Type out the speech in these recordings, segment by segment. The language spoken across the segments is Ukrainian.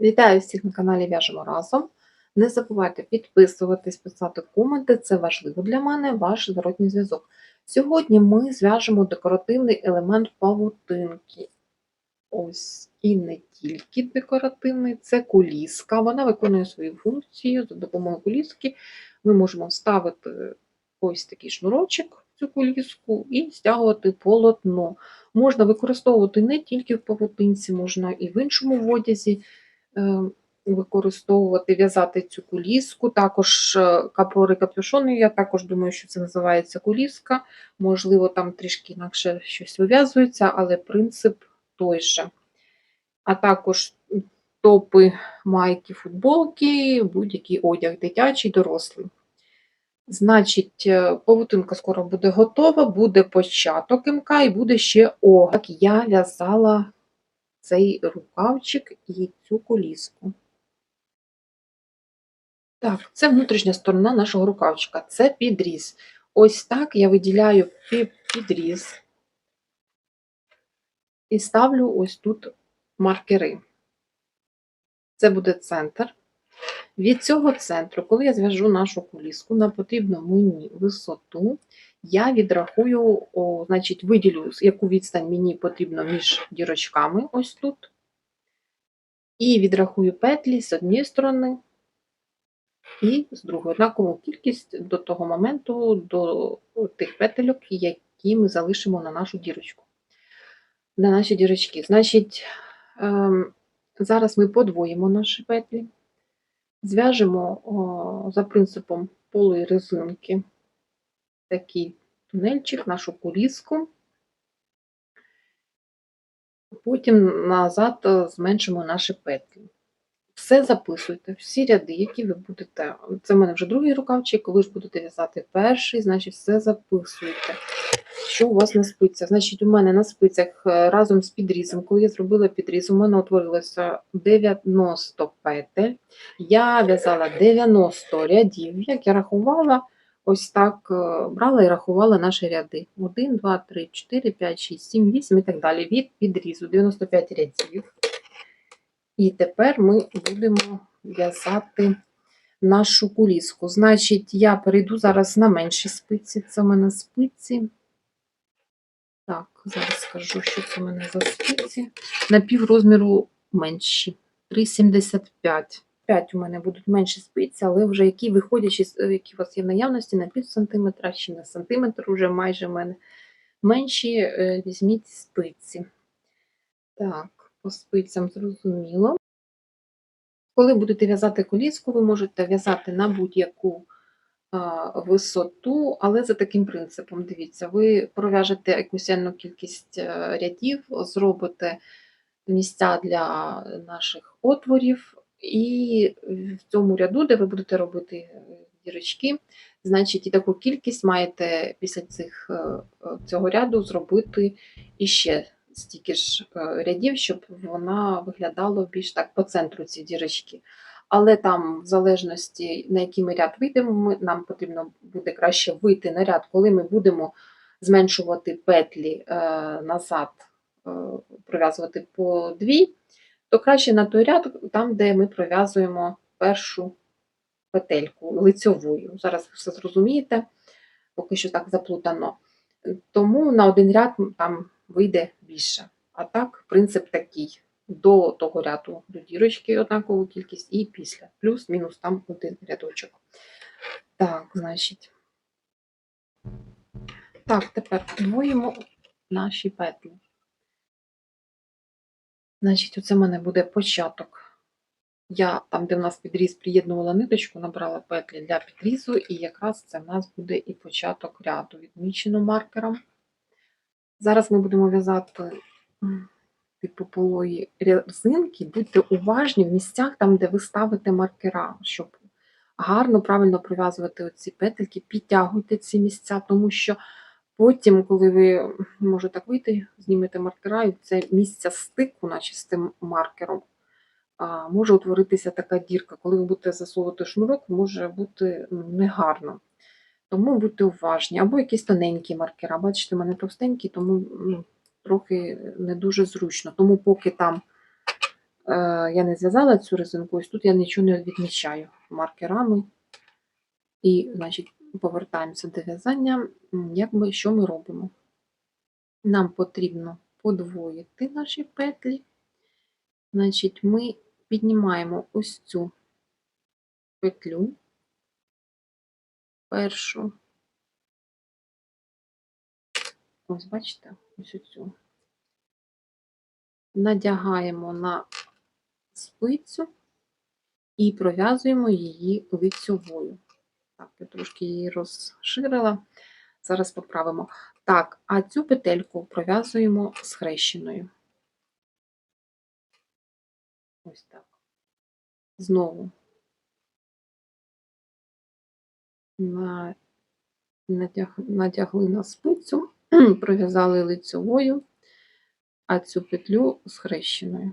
Вітаю всіх на каналі В'яжемо разом. Не забувайте підписуватись, писати коменти, це важливо для мене, ваш зворотній зв'язок. Сьогодні ми зв'яжемо декоративний елемент павутинки. Ось і не тільки декоративний, це куліска. Вона виконує свою функцію. За допомогою куліски ми можемо вставити ось такий шнурочок в цю куліску і стягувати полотно. Можна використовувати не тільки в павутинці, можна і в іншому одязі е, використовувати, в'язати цю куліску. Також е, капори капюшони, я також думаю, що це називається куліска. Можливо, там трішки інакше щось вив'язується, але принцип той же. А також топи, майки, футболки, будь-який одяг дитячий, дорослий. Значить, е, павутинка скоро буде готова, буде початок МК і буде ще огляд. Я в'язала цей рукавчик і цю коліску. Так, це внутрішня сторона нашого рукавчика. Це підріз. Ось так я виділяю підріз і ставлю ось тут маркери. Це буде центр. Від цього центру, коли я зв'яжу нашу куліску на потрібну мені висоту, я відрахую, о, значить, виділю, яку відстань мені потрібно між дірочками, ось тут. І відрахую петлі з однієї сторони і з другої. Однакову кількість до того моменту, до тих петельок, які ми залишимо на нашу дірочку. На наші дірочки. Значить, ем, зараз ми подвоїмо наші петлі. Зв'яжемо о, за принципом полої резинки такий тунельчик, нашу куліску. Потім назад е, зменшимо наші петлі. Все записуйте, всі ряди, які ви будете. Це в мене вже другий рукавчик, ви ж будете в'язати перший, значить, все записуйте. Що у вас на спицях? Значить, у мене на спицях е, разом з підрізом, коли я зробила підріз, у мене утворилося 90 петель. Я в'язала 90 рядів. Як я рахувала, ось так е, брала і рахувала наші ряди. 1, 2, 3, 4, 5, 6, 7, 8 і так далі. Від підрізу 95 рядів. І тепер ми будемо в'язати нашу куліску. Значить, я перейду зараз на менші спиці. Це в мене спиці. Так, зараз скажу, що це в мене за спиці. На пів розміру менші. 3,75. 5 у мене будуть менші спиці, але вже які виходячи, які у вас є в наявності, на пів сантиметра чи на сантиметр, вже майже в мене менші, е, візьміть спиці. Так, по спицям зрозуміло. Коли будете в'язати коліску, ви можете в'язати на будь-яку висоту, але за таким принципом. Дивіться, ви пров'яжете якусь кількість е, рядів, зробите місця для наших отворів, і в цьому ряду, де ви будете робити е, дірочки, значить, і таку кількість маєте після цих, е, цього ряду зробити іще стільки ж е, рядів, щоб вона виглядала більш так по центру ці дірочки. Але там, в залежності на який ми ряд вийдемо, ми, нам потрібно буде краще вийти на ряд, коли ми будемо зменшувати петлі е, назад, е, пров'язувати по дві, то краще на той ряд, там, де ми пров'язуємо першу петельку лицьовою. Зараз ви все зрозумієте, поки що так заплутано. Тому на один ряд там вийде більше. А так, принцип такий. До того ряду до дірочки однакову кількість і після. Плюс-мінус там один рядочок. Так, значить. Так, тепер подвоїмо наші петлі. Значить, оце в мене буде початок. Я там, де в нас підріз, приєднувала ниточку, набрала петлі для підрізу, і якраз це в нас буде і початок ряду, відмічено маркером. Зараз ми будемо в'язати типу полої резинки. Будьте уважні в місцях, там, де ви ставите маркера, щоб гарно, правильно прив'язувати оці петельки, підтягуйте ці місця, тому що потім, коли ви може так вийти, знімете маркера, і це місце стику, наче з тим маркером, може утворитися така дірка. Коли ви будете засовувати шнурок, може бути ну, негарно. Тому будьте уважні. Або якісь тоненькі маркера. Бачите, в мене товстенькі, тому ну, трохи не дуже зручно. Тому поки там я не зв'язала цю резинку, ось тут я нічого не відмічаю маркерами. І, значить, повертаємося до в'язання. Як ми, що ми робимо? Нам потрібно подвоїти наші петлі. Значить, ми піднімаємо ось цю петлю, першу. Ось, бачите, ось цю. Надягаємо на спицю і пров'язуємо її лицьовою. Так, я трошки її розширила. Зараз поправимо. Так, а цю петельку пров'язуємо схрещеною. Ось так. Знову натягли на спицю, пров'язали лицьовою, а цю петлю схрещеною.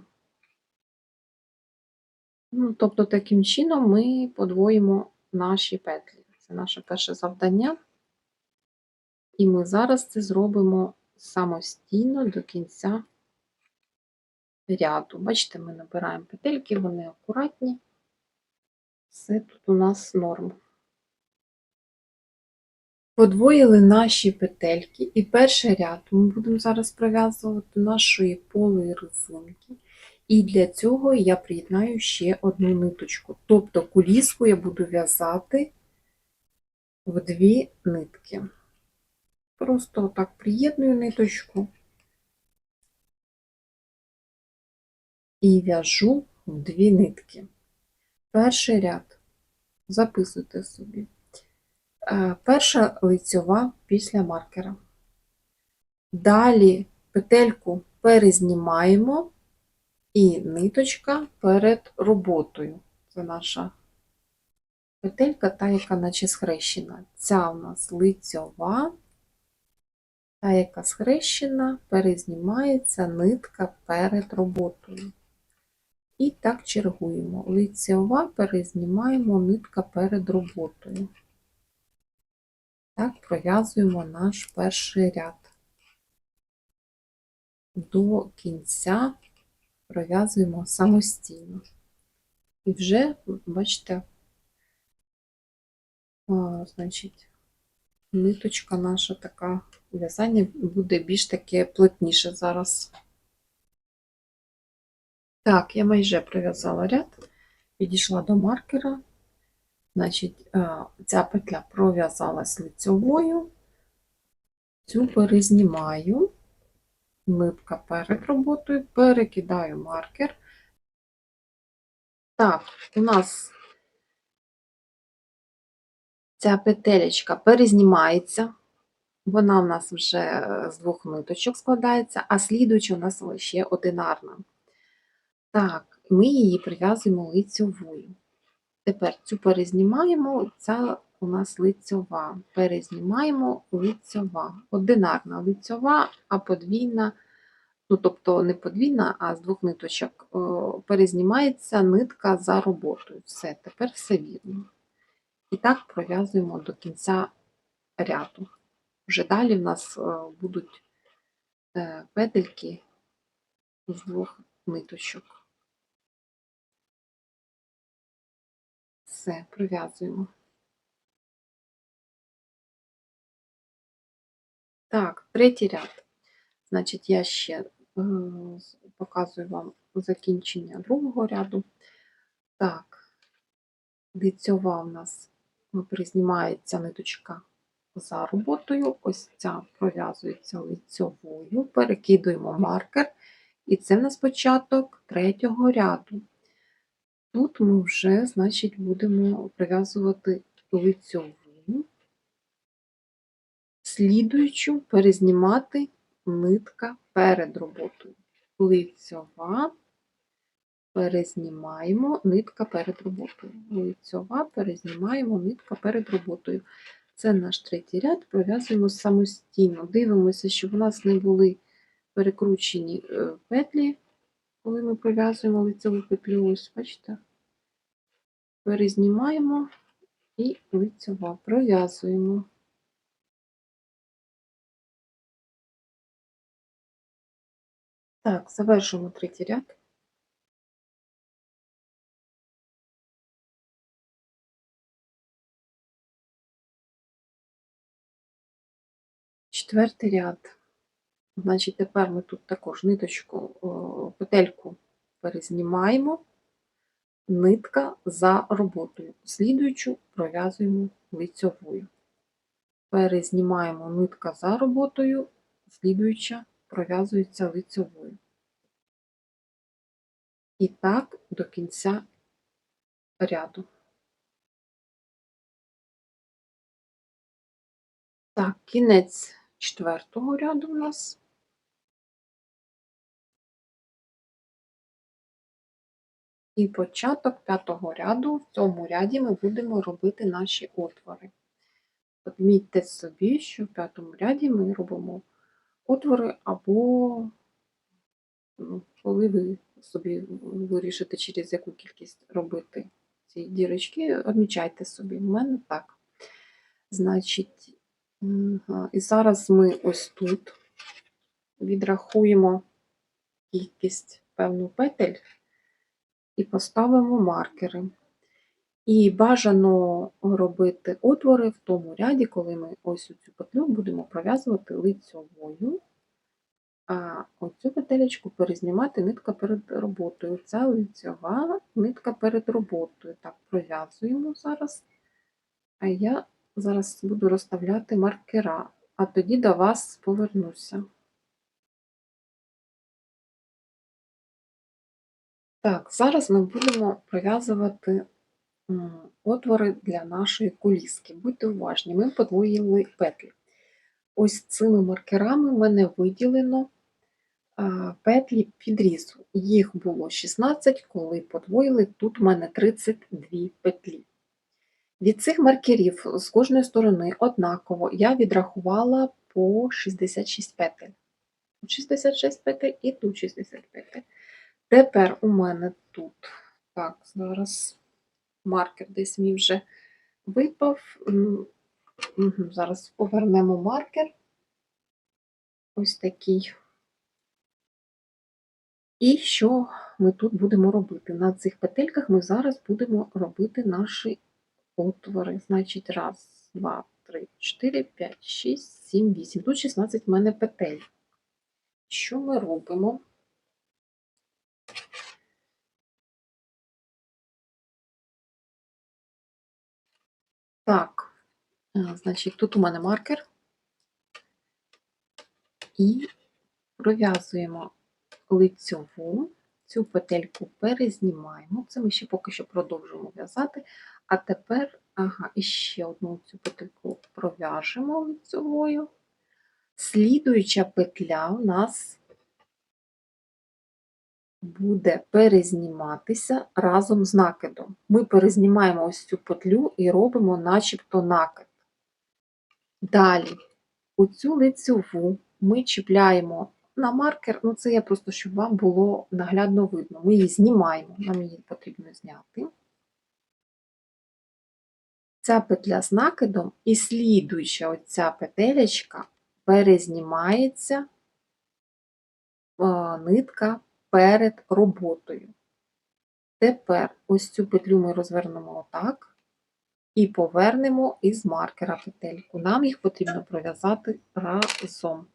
Ну, тобто, таким чином ми подвоїмо наші петлі. Це наше перше завдання. І ми зараз це зробимо самостійно до кінця ряду. Бачите, ми набираємо петельки, вони акуратні. Все тут у нас норм. Подвоїли наші петельки, і перший ряд ми будемо зараз пров'язувати нашої полої резинки. І для цього я приєднаю ще одну ниточку. Тобто куліску я буду в'язати в дві нитки. Просто так приєдную ниточку і в'яжу в дві нитки. Перший ряд записуйте собі. Е, Перша лицьова після маркера. Далі петельку перезнімаємо і ниточка перед роботою. Це наша петелька, та, яка наче схрещена. Ця у нас лицьова, та, яка схрещена, перезнімається нитка перед роботою. І так чергуємо. Лицьова перезнімаємо нитка перед роботою. Так, пров'язуємо наш перший ряд. До кінця пров'язуємо самостійно. І вже, бачите, а, значить, ниточка наша така в'язання буде більш таке плотніше зараз. Так, я майже пров'язала ряд, підійшла до маркера. Значить, ця петля пров'язалась лицьовою, цю перезнімаю, нитка перед роботою, перекидаю маркер. Так, у нас ця петелечка перезнімається, вона в нас вже е, з двох ниточок складається, а слідуюча у нас ще одинарна. Так, ми її прив'язуємо лицьовою. Тепер цю перезнімаємо, ця у нас лицьова. Перезнімаємо лицьова. Одинарна лицьова, а подвійна, ну тобто не подвійна, а з двох ниточок перезнімається нитка за роботою. Все, тепер все вірно. І так пров'язуємо до кінця ряду. Вже далі в нас е, будуть е, петельки з двох ниточок. Все, пров'язуємо. Так, третій ряд. Значить, я ще е, показую вам закінчення другого ряду. Так, лицьова у нас признімається ниточка за роботою. Ось ця пров'язується лицьовою, перекидуємо маркер, і це в нас початок третього ряду. Тут ми вже, значить, будемо прив'язувати лицьову, слідуючу перезнімати нитка перед роботою. Лицьова, перезнімаємо нитка перед роботою. Лицьова, перезнімаємо нитка перед роботою. Це наш третій ряд, пров'язуємо самостійно. Дивимося, щоб у нас не були перекручені е, петлі, коли ми пров'язуємо лицеву петлю, ось бачите, перезнімаємо і лицева пров'язуємо. Так, завершимо третій ряд. Четвертий ряд. Значить, тепер ми тут також ниточку, петельку перезнімаємо, нитка за роботою. Слідуючу пров'язуємо лицьовою. Перезнімаємо нитка за роботою, слідуюча пров'язується лицьовою. І так до кінця ряду. Так, кінець четвертого ряду у нас. І початок п'ятого ряду. В цьому ряді ми будемо робити наші отвори. Відмітьте собі, що в п'ятому ряді ми робимо отвори або ну, коли ви собі вирішите, через яку кількість робити ці дірочки, відмічайте собі. У мене так. Значить, і зараз ми ось тут відрахуємо кількість певну петель і поставимо маркери. І бажано робити отвори в тому ряді, коли ми ось цю петлю будемо пров'язувати лицьовою, а оцю петелечку перезнімати нитка перед роботою. Ця лицьова нитка перед роботою. Так, пров'язуємо зараз. А я зараз буду розставляти маркера, а тоді до вас повернуся. Так, зараз ми будемо пров'язувати отвори для нашої куліски. Будьте уважні, ми подвоїли петлі. Ось цими маркерами в мене виділено петлі підрізу. Їх було 16, коли подвоїли, тут в мене 32 петлі. Від цих маркерів з кожної сторони однаково я відрахувала по 66 петель. Тут 66 петель і тут 60 петель. Тепер у мене тут, так, зараз маркер десь мій вже випав. Зараз повернемо маркер. Ось такий. І що ми тут будемо робити? На цих петельках ми зараз будемо робити наші отвори. Значить, раз, два, три, чотири, п'ять, шість, сім, вісім. Тут 16 в мене петель. Що ми робимо? Так, е, значить, тут у мене маркер. І пров'язуємо лицьову, цю петельку перезнімаємо. Це ми ще поки що продовжуємо в'язати. А тепер, ага, і ще одну цю петельку пров'яжемо лицьовою. Слідуюча петля у нас буде перезніматися разом з накидом. Ми перезнімаємо ось цю петлю і робимо начебто накид. Далі, оцю лицьову ми чіпляємо на маркер, ну це я просто, щоб вам було наглядно видно. Ми її знімаємо, нам її потрібно зняти. Ця петля з накидом і слідуюча оця петелечка перезнімається нитка перед роботою. Тепер ось цю петлю ми розвернемо отак і повернемо із маркера петельку. Нам їх потрібно пров'язати разом.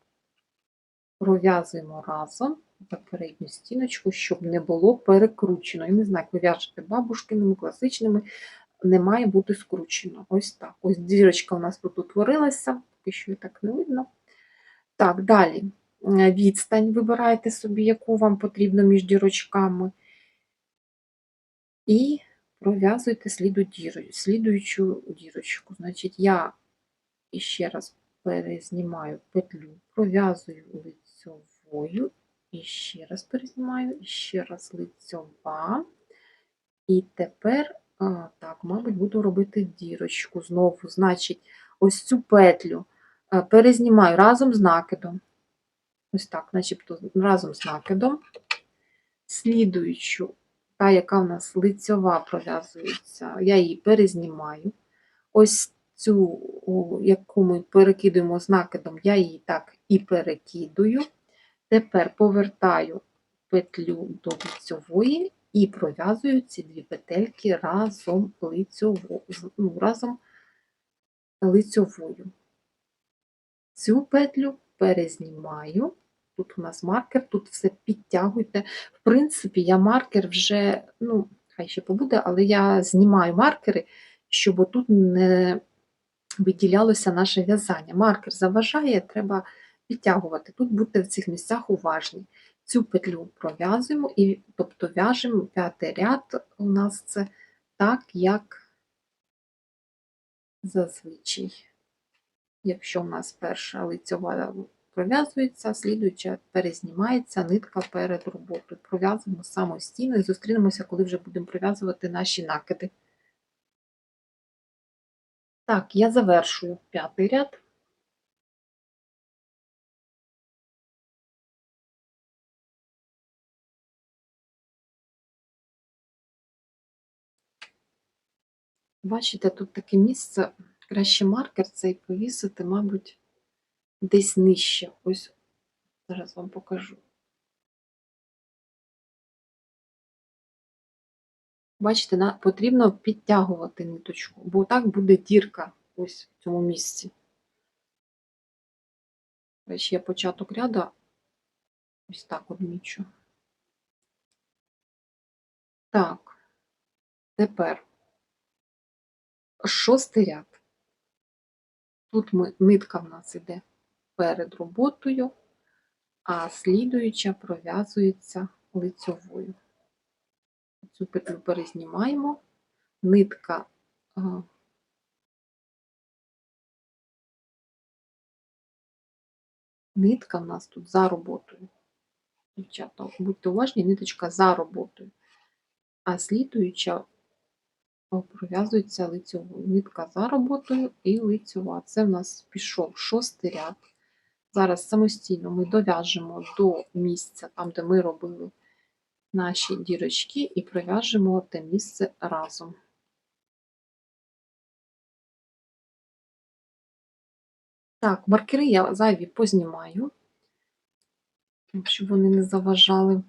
Пров'язуємо разом передню стіночку, щоб не було перекручено. Я не знаю, як ви в'яжете бабушкиними, класичними, не має бути скручено. Ось так. Ось дірочка у нас тут утворилася, поки що і так не видно. Так, далі. Відстань вибираєте собі, яку вам потрібно між дірочками. І пров'язуйте слідуючу дірочку. Значить, я ще раз перезнімаю петлю, пров'язую лицьовою, і ще раз перезнімаю, і ще раз лицьова. І тепер, так, мабуть, буду робити дірочку знову. Значить, ось цю петлю перезнімаю разом з накидом. Ось так, начебто разом з накидом. Слідуючу, та, яка в нас лицьова пров'язується, я її перезнімаю. Ось цю, яку ми перекидуємо з накидом, я її так і перекидую. Тепер повертаю петлю до лицьової і пров'язую ці дві петельки разом лицьово, ну, разом лицьовою. Цю петлю перезнімаю. Тут у нас маркер, тут все підтягуйте. В принципі, я маркер вже, ну, хай ще побуде, але я знімаю маркери, щоб отут не виділялося наше в'язання. Маркер заважає, треба підтягувати. Тут будьте в цих місцях уважні. Цю петлю пров'язуємо, і, тобто в'яжемо п'ятий ряд у нас це так, як зазвичай. Якщо в нас перша лицьова пров'язується, слідуюча перезнімається нитка перед роботою. Пров'язуємо самостійно і зустрінемося, коли вже будемо пров'язувати наші накиди. Так, я завершую п'ятий ряд. Бачите, тут таке місце, краще маркер цей повісити, мабуть, десь нижче. Ось зараз вам покажу. Бачите, потрібно підтягувати ниточку, бо так буде дірка ось в цьому місці. Речі, я початок ряду ось так одмічу. Так, тепер шостий ряд. Тут ми, нитка в нас іде перед роботою, а слідуюча пров'язується лицьовою. Цю петлю перезнімаємо, нитка нитка в нас тут за роботою. Дівчата, будьте уважні, ниточка за роботою, а слідуюча пров'язується лицьовою. Нитка за роботою і лицьова. Це в нас пішов шостий ряд. Зараз самостійно ми дов'яжемо до місця, там, де ми робили наші дірочки, і пров'яжемо те місце разом. Так, маркери я зайві познімаю, щоб вони не заважали.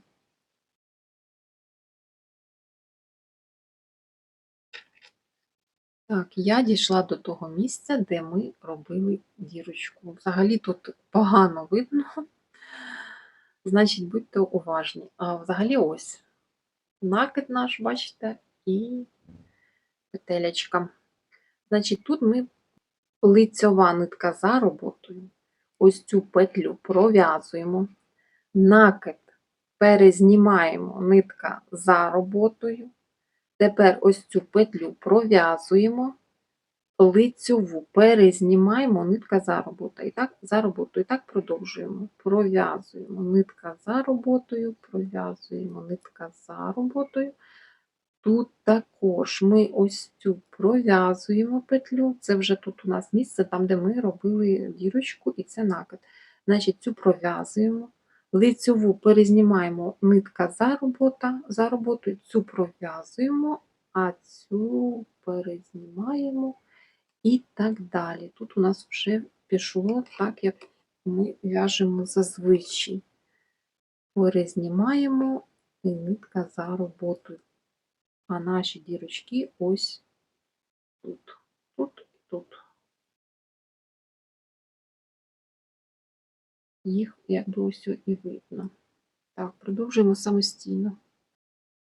Так, я дійшла до того місця, де ми робили дірочку. Взагалі тут погано видно, значить, будьте уважні. А взагалі ось накид наш, бачите, і петелечка. Значить, тут ми лицьова нитка за роботою. Ось цю петлю пров'язуємо, накид перезнімаємо нитка за роботою. Тепер ось цю петлю пров'язуємо, лицьову перезнімаємо, нитка за роботою. Так, за роботою. І так продовжуємо. Пров'язуємо нитка за роботою, пров'язуємо нитка за роботою. Тут також ми ось цю пров'язуємо петлю. Це вже тут у нас місце, там, де ми робили дірочку, і це накид. Значить, цю пров'язуємо. Лицьову перезнімаємо нитка за робота, за роботою, цю пров'язуємо, а цю перезнімаємо і так далі. Тут у нас вже пішло так, як ми в'яжемо зазвичай. Перезнімаємо і нитка за роботою. А наші дірочки ось тут, тут і тут. Їх як би ось і видно. Так, продовжуємо самостійно.